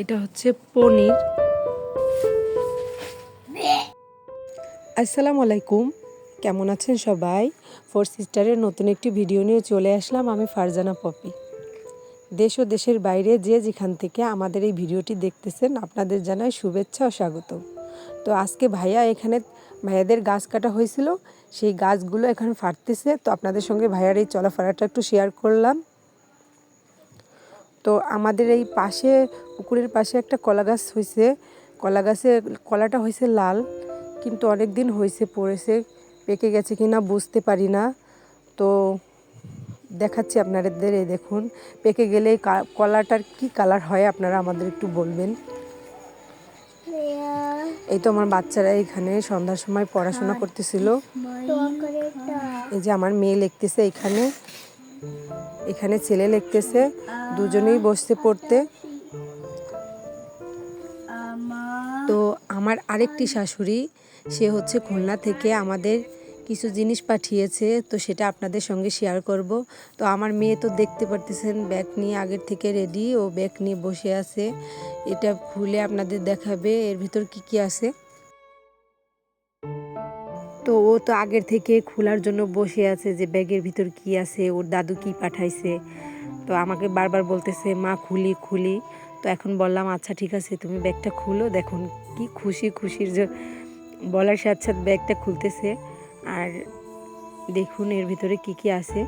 এটা হচ্ছে পনির। আসসালামু আলাইকুম। কেমন আছেন সবাই? ফোর সিস্টারের নতুন একটি ভিডিও নিয়ে চলে আসলাম আমি ফারজানা পপি। দেশ ও দেশের বাইরে যে যেখান থেকে আমাদের এই ভিডিওটি দেখতেছেন, আপনাদের জানাই শুভেচ্ছা ও স্বাগত তো আজকে ভাইয়া এখানে ভাইয়াদের গাছ কাটা হয়েছিল, সেই গাছগুলো এখানে ফাটতেছে। তো আপনাদের সঙ্গে ভাইয়ার এই চলাফেরাটা একটু শেয়ার করলাম। তো আমাদের এই পাশে পুকুরের পাশে একটা কলা গাছ হয়েছে। কলা গাছে কলাটা হয়েছে লাল কিন্তু অনেক দিন হয়েছে পড়েছে পেকে গেছে কি না বুঝতে পারি না। তো দেখাচ্ছি আপনাদের এই দেখুন পেকে গেলে এই কলাটার কি কালার হয় আপনারা আমাদের একটু বলবেন? এই তো আমার বাচ্চারা এখানে সন্ধ্যার সময় পড়াশোনা করতেছিল। এই যে আমার মেয়ে লিখতেছে এখানে। এখানে ছেলে লিখতেছে, দুজনেই বসতে পড়তে। তো আমার আরেকটি শাশুড়ি, সে হচ্ছে খুলনা থেকে আমাদের কিছু জিনিস পাঠিয়েছে, তো সেটা আপনাদের সঙ্গে শেয়ার করব। তো আমার মেয়ে তো দেখতে পারতেছেন ব্যাগ নিয়ে আগের থেকে রেডি ও ব্যাগ নিয়ে বসে আছে। এটা খুলে আপনাদের দেখাবে, এর ভিতর কি কি আছে? তো ও তো আগের থেকে খোলার জন্য বসে আছে যে ব্যাগের ভিতর কি আছে, ওর দাদু কি পাঠাইছে। তো আমাকে বারবার বলতেছে, মা, খুলি খুলি। তো এখন বললাম আচ্ছা ঠিক আছে, তুমি ব্যাগটা খুলো দেখুন কি খুশি খুশির যে বলার সাথে সাথে ব্যাগটা খুলতেছে। আর দেখুন এর ভিতরে কি কি আছে।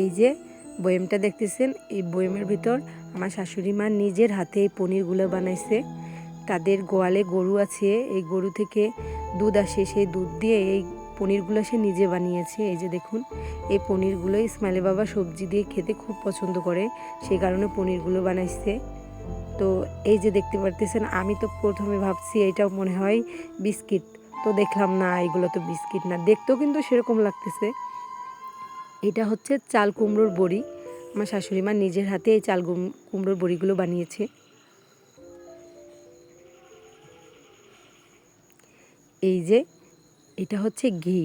এই যে বয়েমটা দেখতেছেন, এই বয়েমের ভিতর আমার শাশুড়ি মা নিজের হাতে এই পনিরগুলো বানাইছে। তাদের গোয়ালে গরু আছে, এই গরু থেকে দুধ আসে, সেই দুধ দিয়ে এই পনিরগুলো সে নিজে বানিয়েছে। এই যে দেখুন, এই পনিরগুলো ইসমাইলে বাবা সবজি দিয়ে খেতে খুব পছন্দ করে, সেই কারণে পনিরগুলো বানাইছে। তো এই যে দেখতে পারতেছেন, আমি তো প্রথমে ভাবছি এটাও মনে হয় বিস্কিট। তো দেখলাম না, এগুলো তো বিস্কিট না। দেখতেও কিন্তু সেরকম লাগতেছে। এটা হচ্ছে চাল কুমড়োর বড়ি। আমার শাশুড়ি মা নিজের হাতে এই চাল কুমড়োর বড়িগুলো বানিয়েছে। এই যে, এটা হচ্ছে ঘি।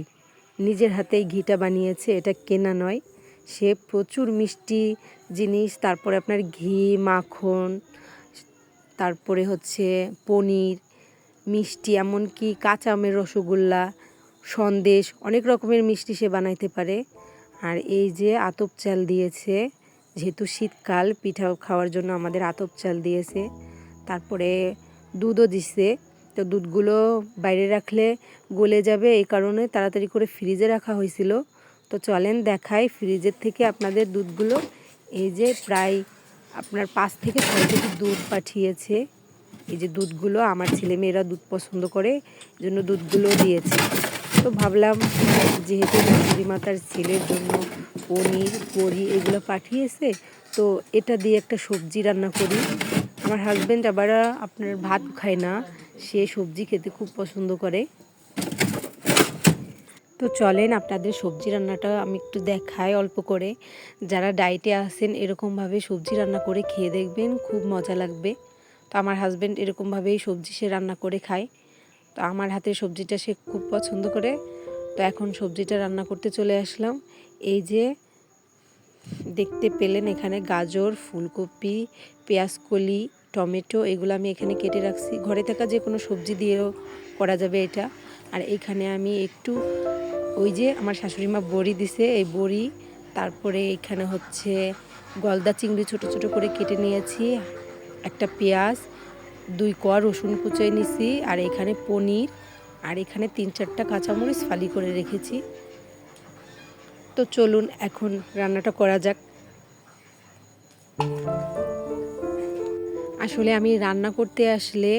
নিজের হাতেই ঘিটা বানিয়েছে, এটা কেনা নয়। সে প্রচুর মিষ্টি জিনিস, তারপরে আপনার ঘি, মাখন, তারপরে হচ্ছে পনির, মিষ্টি, এমনকি কাঁচা আমের রসগোল্লা, সন্দেশ, অনেক রকমের মিষ্টি সে বানাইতে পারে। আর এই যে আতপ চাল দিয়েছে, যেহেতু শীতকাল, পিঠা খাওয়ার জন্য আমাদের আতপ চাল দিয়েছে, তারপরে দুধও দিছে। তো দুধগুলো বাইরে রাখলে গলে যাবে, এই কারণে তাড়াতাড়ি করে ফ্রিজে রাখা হয়েছিল। তো চলেন দেখাই ফ্রিজের থেকে আপনাদের দুধগুলো। এই যে প্রায় আপনার পাঁচ থেকে ছয় কেজি দুধ পাঠিয়েছে। এই যে দুধগুলো, আমার ছেলে মেয়েরা দুধ পছন্দ করে জন্য দুধগুলো দিয়েছে। তো ভাবলাম, যেহেতু শাশুড়ি মাতার ছেলের জন্য পনির, বড়ি এগুলো পাঠিয়েছে, তো এটা দিয়ে একটা সবজি রান্না করি। আমার হাজব্যান্ড আবার আপনার ভাত খায় না। সে সবজি খেতে খুব পছন্দ করে। তো চলেন আপনাদের সবজি রান্নাটা আমি একটু দেখাই অল্প করে। যারা ডায়েটে আছেন, এরকমভাবে সবজি রান্না করে খেয়ে দেখবেন, খুব মজা লাগবে। তো আমার হাজব্যান্ড এরকমভাবেই সবজি সে রান্না করে খায়। তো আমার হাতের সবজিটা সে খুব পছন্দ করে। তো এখন সবজিটা রান্না করতে চলে আসলাম। এই যে দেখতে পেলেন এখানে গাজর, ফুলকপি, পেঁয়াজকলি টমেটো এগুলো আমি এখানে কেটে রাখছি। ঘরে থাকা যে কোনো সবজি দিয়েও করা যাবে এটা। আর এখানে আমি একটু ওই যে আমার শাশুড়ি মা বড়ি দিছে, এই বড়ি। তারপরে এখানে হচ্ছে গলদা চিংড়ি ছোট ছোট করে কেটে নিয়েছি, একটা পেঁয়াজ, দুই কোয়া রসুন কুচোয় নিছি, আর এখানে পনির, আর এখানে তিন চারটা কাঁচামরিচ ফালি করে রেখেছি। তো চলুন এখন রান্নাটা করা যাক। আসলে আমি রান্না করতে আসলে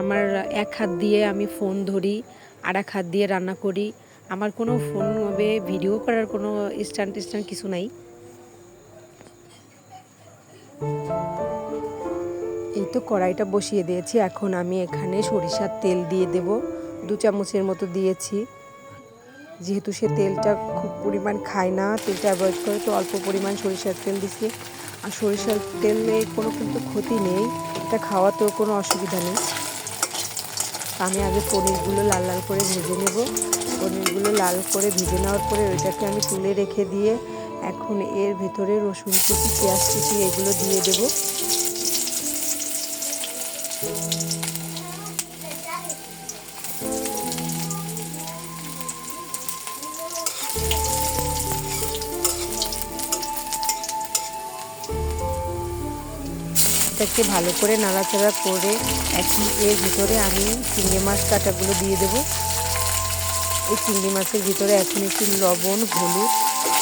আমার এক হাত দিয়ে আমি ফোন ধরি, আর এক হাত দিয়ে রান্না করি। আমার কোনো ফোন হবে, ভিডিও করার কোনো স্ট্যান্ড স্ট্যান্ড কিছু নাই। এই তো কড়াইটা বসিয়ে দিয়েছি। এখন আমি এখানে সরিষার তেল দিয়ে দেব। দু চামচের মতো দিয়েছি। যেহেতু সে তেলটা খুব পরিমাণ খায় না, তেলটা অ্যাভয়েড করে তো অল্প পরিমাণ সরিষার তেল দিছি। আর সরিষার তেলে কোনো কিন্তু ক্ষতি নেই। এটা খাওয়াতেও কোনো অসুবিধা নেই। আমি আগে পনিরগুলো লাল লাল করে ভেজে নেব। পনিরগুলো লাল করে ভেজে নেওয়ার পরে ওইটাকে আমি তুলে রেখে দিয়ে এখন এর ভেতরে রসুন কুচি, পেঁয়াজ কুচি এগুলো দিয়ে দেবো। এটাকে ভালো করে নাড়াচাড়া করে এখন এর ভিতরে আমি চিংড়ি মাছ কাটাগুলো দিয়ে দেবো। এই চিংড়ি মাছের ভিতরে এখন একটু লবণ, হলুদ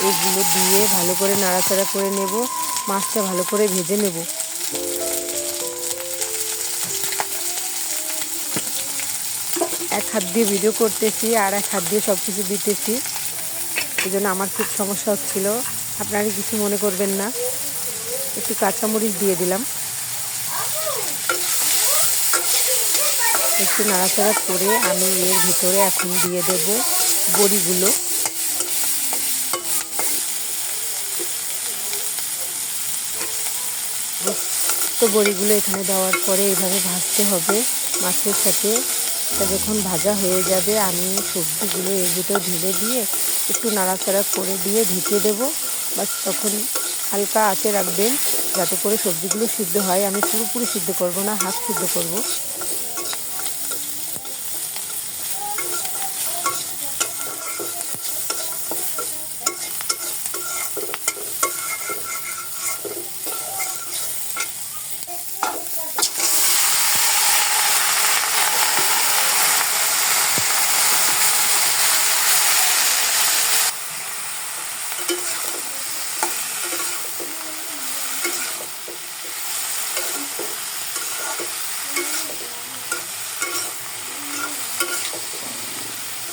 এগুলো দিয়ে ভালো করে নাড়াচাড়া করে নেব, মাছটা ভালো করে ভেজে নেব। এক হাত দিয়ে ভিডিও করতেছি আর এক হাত দিয়ে সব কিছু দিতেছি। এই জন্য আমার খুব সমস্যা হচ্ছিল। আপনারা কিছু মনে করবেন না। একটু কাঁচামরিচ দিয়ে দিলাম। একটু নাড়াচাড়া করে আমি এর ভিতরে এখন দিয়ে দেব বড়িগুলো। তো বড়িগুলো এখানে দেওয়ার পরে এভাবে ভাজতে হবে মাছের সাথে। তা যখন ভাজা হয়ে যাবে, আমি সবজিগুলো এর ভিতরে ঢেলে দিয়ে একটু নাড়াচাড়া করে দিয়ে ঢেকে দেবো। বাস তখন হালকা আঁচে রাখবেন, যাতে করে সবজিগুলো সিদ্ধ হয়। আমি পুরোপুরি সিদ্ধ করব না, হাফ সিদ্ধ করব।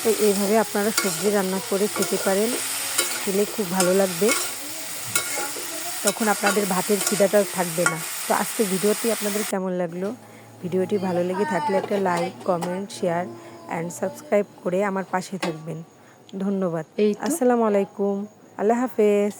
তো এইভাবে আপনারা সবজি রান্না করে খেতে পারেন। খেলে খুব ভালো লাগবে। তখন আপনাদের ভাতের খিদাটাও থাকবে না। তো আজকে ভিডিওটি আপনাদের কেমন লাগল? ভিডিওটি ভালো লেগে থাকলে একটা like comment share and subscribe করে আমার পাশে থাকবেন। ধন্যবাদ। এই আসসালামু আলাইকুম। আল্লাহ হাফেজ।